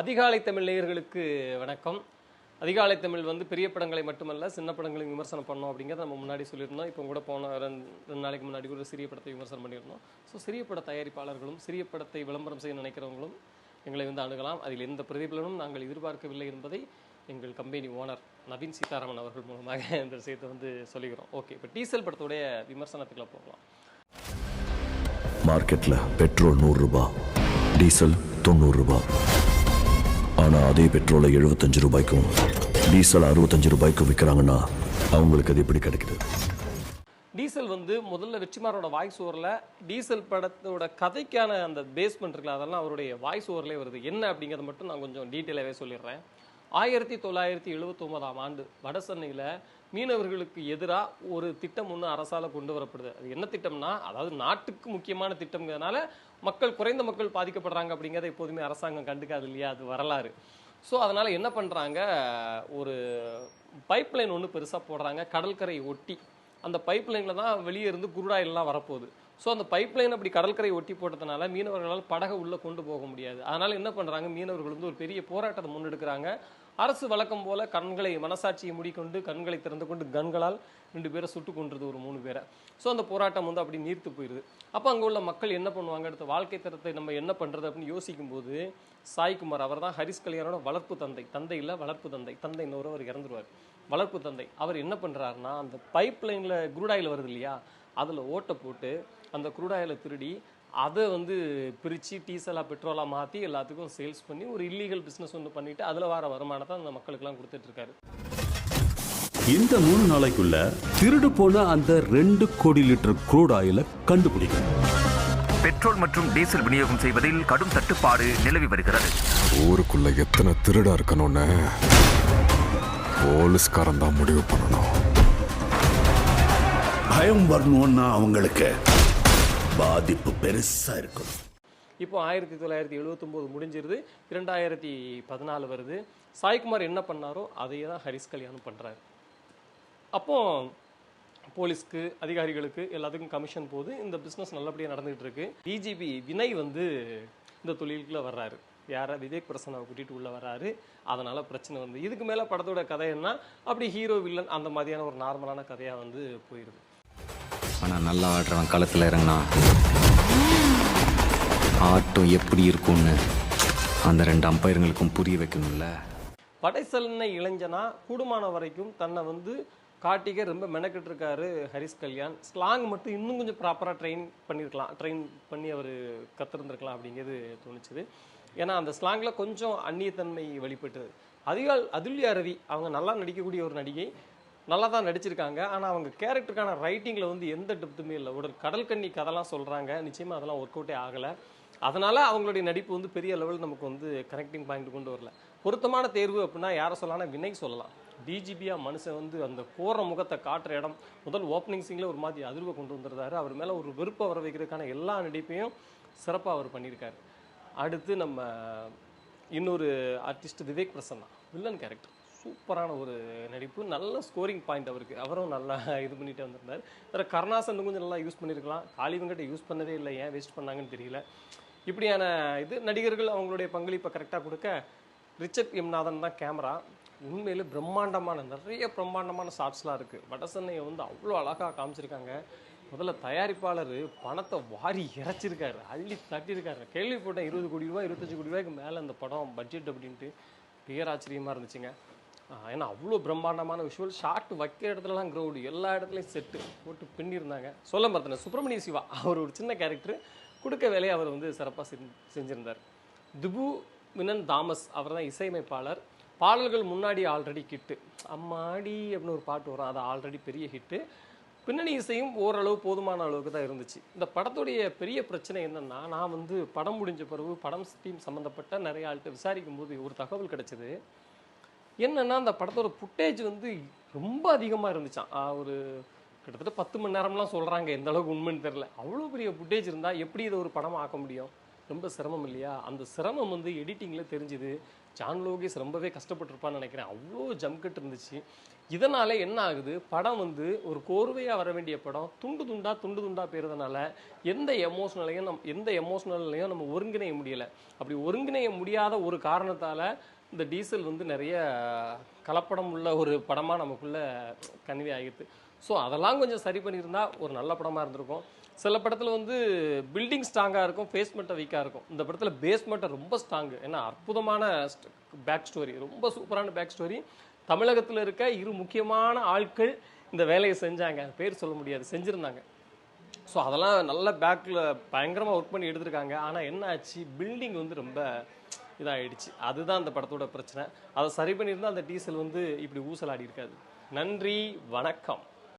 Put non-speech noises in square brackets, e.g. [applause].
அதிகாலை தமிழ் நேயர்களுக்கு வணக்கம். அதிகாலை தமிழ் வந்து பெரிய படங்களை மட்டுமல்ல சின்ன படங்களையும் விமர்சனம் பண்ணோம் அப்படிங்கிறத நம்ம முன்னாடி சொல்லியிருந்தோம். இப்போ கூட போன ரெண்டு ரெண்டு நாளைக்கு முன்னாடி கூட சிறிய படத்தை விமர்சனம் பண்ணியிருந்தோம். ஸோ சிறிய பட தயாரிப்பாளர்களும் சிறிய படத்தை விளம்பரம் செய்ய நினைக்கிறவங்களும் எங்களை வந்து அணுகலாம். அதில் எந்த பிரதிபலனும் நாங்கள் எதிர்பார்க்கவில்லை என்பதை எங்கள் கம்பெனி ஓனர் நவீன் சீதாராமன் அவர்கள் மூலமாக [laughs] இந்த விஷயத்தை வந்து சொல்லிக்கிறோம் ஓகே இப்போ டீசல் படத்துடைய விமர்சனத்துக்குள்ள போகலாம். மார்க்கெட்டில் பெட்ரோல் நூறுரூபா டீசல் தொண்ணூறுரூபா ஆனால் அதே பெட்ரோலை எழுபத்தஞ்சு ரூபாய்க்கும் டீசல் அறுபத்தஞ்சு ரூபாய்க்கும் விற்கிறாங்கன்னா அவங்களுக்கு அது எப்படி கிடைக்குது? டீசல் வந்து முதல்ல வெற்றிமாரோட வாய்ஸ் ஓவரில் டீசல் படத்தோட கதைக்கான அந்த பேஸ்மெண்ட் இருக்குல்ல அதெல்லாம் அவருடைய வாய்ஸ் ஓவர்லேயே வருது. என்ன அப்படிங்கிறத மட்டும் நான் கொஞ்சம் டீட்டெயிலாகவே சொல்லிடுறேன். ஆயிரத்தி தொள்ளாயிரத்தி எழுபத்தொம்போதாம் ஆண்டு வட சென்னையில் மீனவர்களுக்கு எதிராக ஒரு திட்டம் ஒன்று அரசால் கொண்டு வரப்படுது. அது என்ன திட்டம்னா அதாவது நாட்டுக்கு முக்கியமான திட்டம்ங்கிறதுனால மக்கள் குறைந்த மக்கள் பாதிக்கப்படுறாங்க அப்படிங்கிறத எப்போதுமே அரசாங்கம் கண்டுக்காது இல்லையா? அது வரலாறு. ஸோ அதனால் என்ன பண்ணுறாங்க ஒரு பைப்லைன் ஒன்று பெருசாக போடுறாங்க. கடற்கரை ஒட்டி. அந்த பைப் லைனில் தான் வெளியே இருந்து குருடாயிலெலாம் வரப்போகுது. ஸோ அந்த பைப் லைன் அப்படி கடற்கரை ஒட்டி போட்டதுனால மீனவர்களால் படகை உள்ளே கொண்டு போக முடியாது. அதனால் என்ன பண்ணுறாங்க மீனவர்கள் வந்து ஒரு பெரிய போராட்டத்தை முன்னெடுக்கிறாங்க. அரசு வழக்கம் போல கண்களை மனசாட்சியை மூடிக்கொண்டு கண்களை திறந்து கொண்டு கண்களால் ரெண்டு பேரை சுட்டு கொன்றது ஒரு மூணு பேரை. ஸோ அந்த போராட்டம் வந்து அப்படி நீர்த்து போயிடுது அப்போ அங்கே உள்ள மக்கள் என்ன பண்ணுவாங்க? அடுத்த வாழ்க்கை தரத்தை நம்ம என்ன பண்ணுறது அப்படின்னு யோசிக்கும்போது சாய்குமார் அவர் தான் ஹரிஸ் கல்யாணோட வளர்ப்பு தந்தை. தந்தை இல்லை வளர்ப்பு தந்தை. தந்தை இன்னொரு அவர் இறந்துருவார். வளர்ப்பு தந்தை. அவர் என்ன பண்ணுறாருன்னா அந்த பைப் லைனில் குரூடாயில் வருது இல்லையா? அதில் ஓட்டை போட்டு அந்த குரூடாயில் திருடி அதை வந்து பிரித்து டீசலாக பெட்ரோலாக மாற்றி எல்லாத்துக்கும் சேல்ஸ் பண்ணி ஒரு இல்லீகல் பிஸ்னஸ் ஒன்று பண்ணிவிட்டு அதில் வர வருமானத்தை அந்த மக்களுக்கெல்லாம் கொடுத்துட்ருக்காரு. இந்த மூணு நாளைக்குள்ள திருடு போன அந்த ரெண்டு கோடி லிட்டர் க்ரூட் ஆயில கண்டுபிடிக்கும். பெட்ரோல் மற்றும் டீசல் விநியோகம் செய்வதில் கடும் தட்டுப்பாடு நிலவி வருகிறது. ஊருக்குள்ள எத்தனை திருடா இருக்கணும்னு போலீஸ்காரன் தான் முடிவு பண்ணணும். பயம் வரணும்னா அவங்களுக்கு பாதிப்பு பெருசாக இருக்கும். இப்போ ஆயிரத்தி தொள்ளாயிரத்தி எழுபத்தொம்போது முடிஞ்சிருது இரண்டாயிரத்தி பதினாலு வருது. சாய்குமார் என்ன பண்ணாரோ அதையே தான் ஹரிஸ் கல்யாணம் பண்ணுறாரு அப்போ போலீஸ்க்கு அதிகாரிகளுக்கு எல்லாத்துக்கும் கமிஷன் போது இந்த பிஸ்னஸ் நல்லபடியாக நடந்துகிட்டு இருக்கு. டிஜிபி வினய் வந்து இந்த தொழிலுக்குள்ளே வர்றாரு. யாரை? விவேக் பிரசனாவை கூட்டிகிட்டு உள்ளே வர்றாரு. அதனால் பிரச்சனை வந்து இதுக்கு மேலே படத்தோட கதை என்ன? அப்படி ஹீரோ வில்லன் அந்த மாதிரியான ஒரு நார்மலான கதையாக வந்து போயிடுது ஆனால் நல்லா ஆடுறவன் களத்தில் இறங்கினா. ஆட்டம் எப்படி இருக்கும்னு அந்த ரெண்டு அம்பையருங்களுக்கும் புரிய வைக்கணும்ல. படைசலனை இளைஞனா கூடுமான வரைக்கும் தன்னை வந்து காட்டிக்க ரொம்ப மெனக்கிட்டு இருக்காரு ஹரிஸ் கல்யாண். ஸ்லாங் மட்டும் இன்னும் கொஞ்சம் ப்ராப்பராக ட்ரெயின் பண்ணியிருக்கலாம் ட்ரெயின் பண்ணி அவர் கத்திருந்திருக்கலாம் அப்படிங்கிறது தோணுச்சுது. ஏன்னா அந்த ஸ்லாங்கில் கொஞ்சம் அந்நியத்தன்மை வெளிப்பட்டது. அதிகால் அதுல்யா ரவி அவங்க நல்லா நடிக்கக்கூடிய ஒரு நடிகை. நல்லா தான் நடிச்சிருக்காங்க. ஆனால் அவங்க கேரக்டருக்கான ரைட்டிங்கில் வந்து எந்த டெப்த்துமே இல்லை. ஒரு கடல் கதைலாம் சொல்கிறாங்க நிச்சயமாக அதெல்லாம் ஒர்க் அவுட்டே ஆகலை. அதனால் அவங்களுடைய நடிப்பு வந்து பெரிய லெவல் நமக்கு வந்து கனெக்டிங் பாயிண்ட் கொண்டு வரல. பொருத்தமான தேர்வு அப்படின்னா யாரை சொல்லலாம்னா வினை சொல்லலாம். டிஜிபியாக மனுஷன் வந்து அந்த கோர முகத்தை காட்டுற இடம் முதல் ஓப்பனிங் சீனில் ஒரு மாதிரி அதிர்வை கொண்டு வந்துருந்தாரு அவர் மேலே ஒரு வெறுப்பை வர வைக்கிறதுக்கான எல்லா நடிப்பையும் சிறப்பாக அவர் பண்ணியிருக்காரு. அடுத்து நம்ம இன்னொரு artist Vivek Prasanna villain character சூப்பரான ஒரு நடிப்பு. நல்ல ஸ்கோரிங் பாயிண்ட் அவருக்கு. அவரும் நல்லா [laughs] இது பண்ணிட்டு வந்திருந்தார். வேறு கருணாசன் கொஞ்சம் நல்லா யூஸ் பண்ணியிருக்கலாம் காளி வெங்கட்டை யூஸ் பண்ணதே இல்லை. ஏன் வேஸ்ட் பண்ணாங்கன்னு தெரியல. இப்படியான இது நடிகர்கள் அவங்களுடைய பங்களிப்பை கரெக்டாக கொடுக்க ரிச்சர்ட் எம்நாதன் தான் கேமரா உண்மையில் பிரம்மாண்டமான நிறைய பிரம்மாண்டமான ஷார்ட்ஸ்லாம் இருக்குது வடசென்னையை வந்து அவ்வளோ அழகாக காமிச்சிருக்காங்க. முதல்ல தயாரிப்பாளர் பணத்தை வாரி இறைச்சிருக்காரு. அள்ளி தட்டியிருக்காரு கேள்விப்பட்டேன் இருபது கோடி ரூபாய் இருபத்தஞ்சு கோடி ரூபாய்க்கு மேலே அந்த படம் பட்ஜெட் அப்படின்ட்டு. பேராச்சரியமாக இருந்துச்சுங்க. ஏன்னா அவ்வளோ பிரம்மாண்டமான விஷுவல் ஷார்ட் வைக்கிற இடத்துலலாம் க்ரௌடு எல்லா இடத்துலையும் செட்டு போட்டு பின்னிருந்தாங்க. சொல்ல மறந்தேன் சுப்பிரமணிய சிவா அவர் ஒரு சின்ன கேரக்டர் கொடுக்க வேலையை அவர் வந்து சிறப்பாக செஞ்சிருந்தார். திபு மினன் தாமஸ் அவர் தான் இசையமைப்பாளர். பாடல்கள் முன்னாடி ஆல்ரெடி ஹிட்டு அம்மாடி அப்படின்னு ஒரு பாட்டு வரும் அது ஆல்ரெடி பெரிய ஹிட்டு பின்னணி இசையும் ஓரளவு போதுமான அளவுக்கு தான் இருந்துச்சு. இந்த படத்துடைய பெரிய பிரச்சனை என்னென்னா நான் வந்து படம் முடிஞ்ச பிறகு படம் டீம் சம்மந்தப்பட்ட நிறைய ஆள்கிட்ட விசாரிக்கும் போது ஒரு தகவல் கிடச்சிது. என்னென்னா அந்த படத்தோட ஃபுட்டேஜ் வந்து ரொம்ப அதிகமாக இருந்துச்சான் ஒரு கிட்டத்தட்ட பத்து மணி நேரம்லாம் சொல்கிறாங்க எந்த அளவுக்கு உண்மைன்னு தெரில அவ்வளோ பெரிய ஃபுட்டேஜ் இருந்தால் எப்படி இதை ஒரு படமாக ஆக்க முடியும்? ரொம்ப சிரமம் இல்லையா? அந்த சிரமம் வந்து எடிட்டிங்கில் தெரிஞ்சுது. ஜான் லோகேஷ் ரொம்பவே கஷ்டப்பட்டிருப்பான்னு நினைக்கிறேன். அவ்வளோ ஜம்கட் இருந்துச்சு. இதனால் என்ன ஆகுது? படம் வந்து ஒரு கோர்வையாக வர வேண்டிய படம். துண்டு துண்டாக துண்டு துண்டாக போயிருந்தனால எந்த எமோஷனலையும் நம் எந்த எமோஷனல்லையும் நம்ம ஒருங்கிணைய முடியலை. அப்படி ஒருங்கிணைய முடியாத ஒரு காரணத்தால் இந்த டீசல் வந்து நிறைய கலப்படம் உள்ள ஒரு படமாக நமக்குள்ளே கன்வே ஆகிடுது. ஸோ அதெல்லாம் கொஞ்சம் சரி பண்ணியிருந்தால் ஒரு நல்ல படமாக இருந்திருக்கும். சில படத்தில் வந்து பில்டிங் ஸ்ட்ராங்காக இருக்கும் பேஸ்மெண்ட்டை வீக்காக இருக்கும். இந்த படத்தில் பேஸ்மெண்ட்டை ரொம்ப ஸ்ட்ராங்கு ஏன்னா அற்புதமான பேக் ஸ்டோரி ரொம்ப சூப்பரான பேக் ஸ்டோரி தமிழகத்தில் இருக்க இரு முக்கியமான ஆட்கள் இந்த வேலையை செஞ்சாங்க. பேர் சொல்ல முடியாது. செஞ்சுருந்தாங்க. ஸோ அதெல்லாம் நல்ல பேக்கில் பயங்கரமாக ஒர்க் பண்ணி எடுத்திருக்காங்க. ஆனால் என்ன ஆச்சு? பில்டிங் வந்து ரொம்ப இதாகிடுச்சு அதுதான் அந்த படத்தோட பிரச்சனை. அதை சரி பண்ணியிருந்தால் அந்த டீசல் வந்து இப்படி ஊசலாடி இருக்காது நன்றி வணக்கம்.